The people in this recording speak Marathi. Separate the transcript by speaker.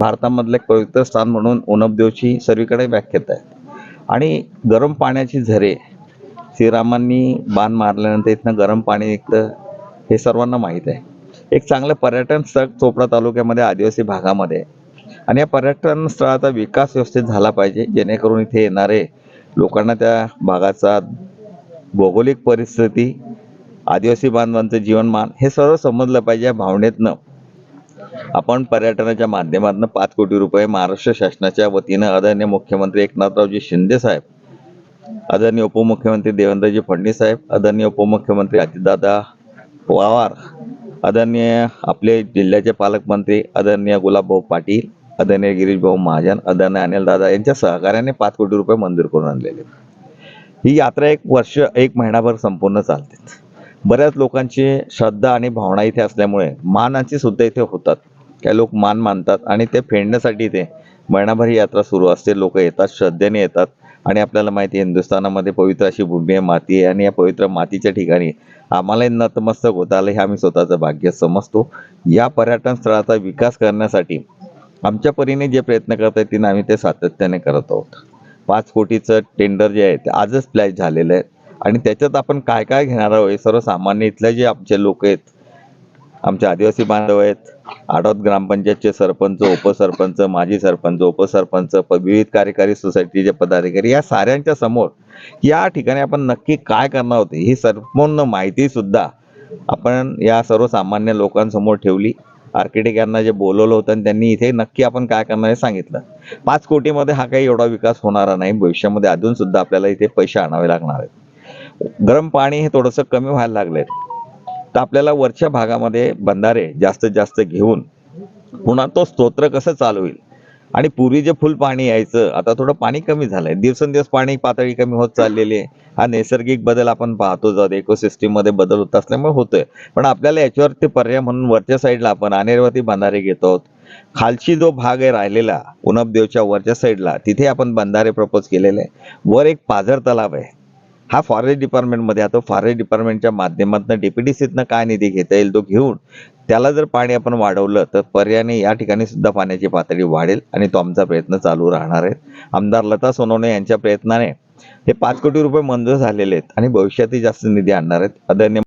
Speaker 1: भारतामधलं एक पवित्र स्थान म्हणून उनबदेवची सर्वीकडे व्याख्यात आहे आणि गरम पाण्याची झरे श्रीरामांनी बाण मारल्यानंतर इथनं गरम पाणी निघतं हे सर्वांना माहीत आहे. एक चांगलं पर्यटन स्थळ चोपडा तालुक्यामध्ये आदिवासी भागामध्ये. आणि या पर्यटन स्थळाचा विकास व्यवस्थित झाला पाहिजे जेणेकरून इथे येणारे लोकांना त्या भागाचा भौगोलिक परिस्थिती आदिवासी बांधवांचं जीवनमान हे सर्व समजलं पाहिजे या भावनेतनं. आपण पर्यटनाच्या माध्यमातून पाच कोटी रुपये महाराष्ट्र शासनाच्या वतीनं आदरणीय मुख्यमंत्री एकनाथरावजी शिंदे साहेब आदरणीय उपमुख्यमंत्री देवेंद्रजी फडणवीस साहेब आदरणीय उपमुख्यमंत्री अजितदादा पवार आदरणीय आपले जिल्ह्याचे पालकमंत्री आदरणीय गुलाबभाऊ पाटील आदरणीय गिरीशभाऊ महाजन आदरणीय अनिलदादा यांच्या सहकार्याने पाच कोटी रुपये मंजूर करून आणलेले ही यात्रा एक वर्ष एक महिनाभर संपूर्ण चालते. बऱ्याच लोकांची श्रद्धा आणि भावना इथे असल्यामुळे मानाची सुद्धा इथे होतात. काही लोक मान मानतात आणि ते फेडण्यासाठी इथे महिनाभर ही यात्रा सुरू असते. लोक येतात श्रद्धेने येतात आणि आपल्याला माहिती आहे हिंदुस्थानामध्ये पवित्र अशी भूमी आहे माती आहे आणि या पवित्र मातीच्या ठिकाणी आम्हाला नतमस्तक होता आलं हे आम्ही स्वतःचं भाग्य समजतो. या पर्यटन स्थळाचा विकास करण्यासाठी आमच्या परीने जे प्रयत्न करता येतील आम्ही ते सातत्याने करत आहोत. पाच कोटीचं टेंडर जे आहे ते आजच प्लॅच झालेलं आहे. आणि त्याच्यात आपण काय काय घेणार आहोत? हे सर्वसामान्य इथले जे आमचे लोक आहेत आमचे आदिवासी बांधव आहेत आडोद ग्रामपंचायतचे सरपंच उपसरपंच माजी सरपंच उपसरपंच विविध कार्यकारी सोसायटीचे पदाधिकारी या साऱ्यांच्या समोर या ठिकाणी आपण नक्की काय करणार होते ही संपूर्ण माहिती सुद्धा आपण या सर्वसामान्य लोकांसमोर ठेवली. आर्किटेक्ट यांना जे बोलवलं होतं आणि त्यांनी इथे नक्की आपण काय करणार हे सांगितलं. पाच कोटीमध्ये हा काही एवढा विकास होणारा नाही. भविष्यामध्ये अजून सुद्धा आपल्याला इथे पैसे आणावे लागणार आहेत. गरम पाणी हे थोडंसं कमी व्हायला लागले तर आपल्याला वरच्या भागामध्ये बंधारे जास्तीत जास्त घेऊन पुन्हा तो स्तोत्र कसं चालू होईल? आणि पूर्वी जे फुल पाणी यायचं आता थोडं पाणी कमी झालंय. दिवसेंदिवस पाणी पातळी कमी होत चाललेली आहे. हा नैसर्गिक बदल आपण पाहतो जात इकोसिस्टीममध्ये बदल होत असल्यामुळे होतोय. पण आपल्याला याच्यावरती पर्याय म्हणून वरच्या साईडला आपण अनेरवती बंधारे घेतो. आहोत खालची जो भाग आहे राहिलेला उनबदेवच्या वरच्या साईडला तिथे आपण बंधारे प्रपोज केलेले वर एक पाझर तलाव आहे. हा फॉरेस्ट डिपार्टमेंटमध्ये आता फॉरेस्ट डिपार्टमेंटच्या माध्यमातून डीपीडीसीतनं काय निधी घेता येईल तो घेऊन त्याला जर पाणी आपण वाढवलं तर पर्याने या ठिकाणी सुद्धा पाण्याची पातळी वाढेल आणि तो आमचा प्रयत्न चालू राहणार आहे. आमदार लता सोनवणे यांच्या प्रयत्नाने हे पाच कोटी रुपये मंजूर झालेले आहेत आणि भविष्यातही जास्त निधी आणणार आहेत. आदरणीय